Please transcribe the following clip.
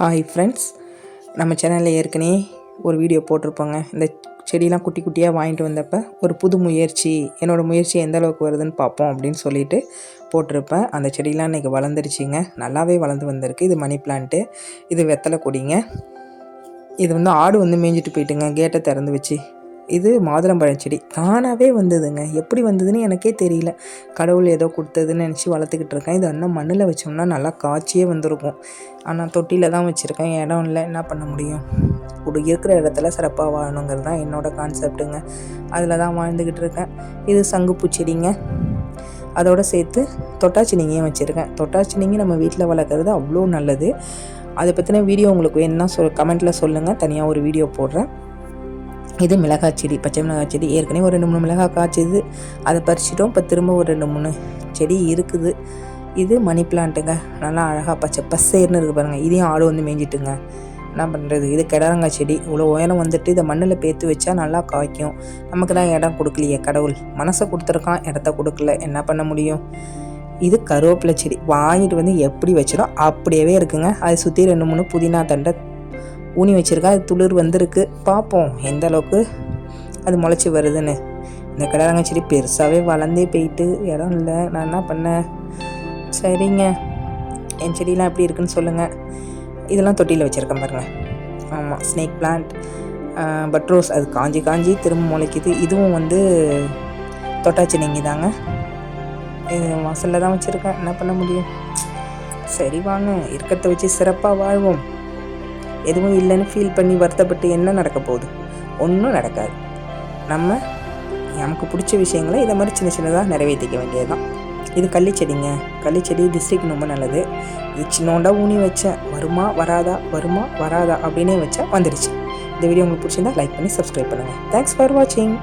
Hi friends நம்ம சேனலில் ஏற்கனவே ஒரு வீடியோ போட்டிருப்போங்க. இந்த செடியெலாம் குட்டி குட்டியாக வாங்கிட்டு வந்தப்போ ஒரு புது முயற்சி என்னோடய முயற்சி எந்த அளவுக்கு வருதுன்னு பார்ப்போம் அப்படின்னு சொல்லிட்டு போட்டிருப்பேன். அந்த செடியெலாம் இன்றைக்கி வளர்ந்துருச்சிங்க. நல்லாவே வளர்ந்து வந்திருக்கு. இது மணி பிளான்ட்டு இது வெத்தலை கொடிங்க. இது வந்து ஆடு வந்து மேய்ஞ்சிட்டு போயிட்டுங்க. கேட்டை திறந்து வச்சு இது மாதுளம்பழம் செடி. தானாகவே வந்ததுங்க. எப்படி வந்ததுன்னு எனக்கே தெரியல. கடவுள் ஏதோ கொடுத்ததுன்னு நினச்சி வளர்த்துக்கிட்டு இருக்கேன். இது அண்ணன் மண்ணில் வச்சோம்னா நல்லா காய்ச்சியே வந்திருக்கும். ஆனால் தொட்டியில் தான் வச்சுருக்கேன். இடம் இல்லை. என்ன பண்ண முடியும்? ஒரு இருக்கிற இடத்துல சிறப்பாக வாழணுங்கிறது தான் என்னோடய கான்செப்ட்டுங்க அதில் தான் வாழ்ந்துக்கிட்டு இருக்கேன். இது சங்குப்பூ செடிங்க. அதோடு சேர்த்து தொட்டாச்சினிங்கையும் வச்சுருக்கேன் தொட்டாச்சினிங்கி நம்ம வீட்டில் வளர்க்குறது அவ்வளோ நல்லது. அதை பற்றின வீடியோ உங்களுக்கு வேணும்னா சொல் கமெண்ட்டில் சொல்லுங்கள் தனியாக ஒரு வீடியோ போடுறேன். இது மிளகாய் செடி பச்சை மிளகாய் செடி. ஏற்கனவே ஒரு ரெண்டு மூணு மிளகாய் காய்ச்சிது. அதை பறிச்சிட்டோம். இப்போ திரும்ப ஒரு ரெண்டு மூணு செடி இருக்குது. இது மணி பிளான்ட்டுங்க. நல்லா அழகாக பச்சை பசேர்னு இருக்குது பாருங்கள் இதையும் ஆடு வந்து மேய்ஞ்சிட்டுங்க. என்ன பண்ணுறது இது கிடரங்காய் செடி. இவ்வளோ உயரம் வந்துட்டு இதை மண்ணில் பேத்து வச்சா நல்லா காய்க்கும். நமக்கு தான் இடம் கொடுக்கலையே கடவுள். மனசை கொடுத்துருக்கான் இடத்த கொடுக்கல. என்ன பண்ண முடியும்? இது கருவேப்பிலை செடி. வாங்கிட்டு வந்து எப்படி வச்சிடும் அப்படியே இருக்குங்க. அதை சுற்றி ரெண்டு மூணு புதினா தண்டை ஊனி வச்சுருக்கா அது துளிர் வந்திருக்கு. பார்ப்போம் எந்த அளவுக்கு அது முளைச்சி வருதுன்னு. இந்த கடலங்க செடி பெருசாகவே வளர்ந்தே போயிட்டு இடம் இல்லை. நான் என்ன பண்ணேன்? சரிங்க. என் செடியெலாம் எப்படி இருக்குன்னு சொல்லுங்கள் இதெல்லாம் தொட்டியில் வச்சுருக்கேன் பாருங்கள் ஆமாம் ஸ்னேக் பிளான்ட் பட்ரோஸ் அது காஞ்சி காஞ்சி திரும்ப முளைக்குது. இதுவும் வந்து தொட்டாச்சி நீங்கி தாங்க. இது வாசலில் தான் வச்சுருக்கேன். என்ன பண்ண முடியும்? சரி வாங்க இருக்கிறத வச்சு சிறப்பாக வாழ்வோம். எதுவும் இல்லைன்னு ஃபீல் பண்ணி வருத்தப்பட்டு என்ன நடக்க போகுது? ஒன்றும் நடக்காது. நம்ம நமக்கு பிடிச்ச விஷயங்களை இதை மாதிரி சின்ன சின்னதாக நிறைவேற்றிக்க வேண்டியது தான் இது கள்ளிச்செடிங்க கள்ளிச்செடி டிஸ்ட்ரிக் ரொம்ப நல்லது. இது சின்னோண்டா ஊனி வச்சேன். வருமா வராதா? வருமா வராதா? அப்படின்னே வச்சேன் வந்துடுச்சு இந்த வீடியோ உங்களுக்கு பிடிச்சிருந்தா லைக் பண்ணி சப்ஸ்கிரைப் பண்ணுங்கள் தேங்க்ஸ் ஃபார் வாட்சிங்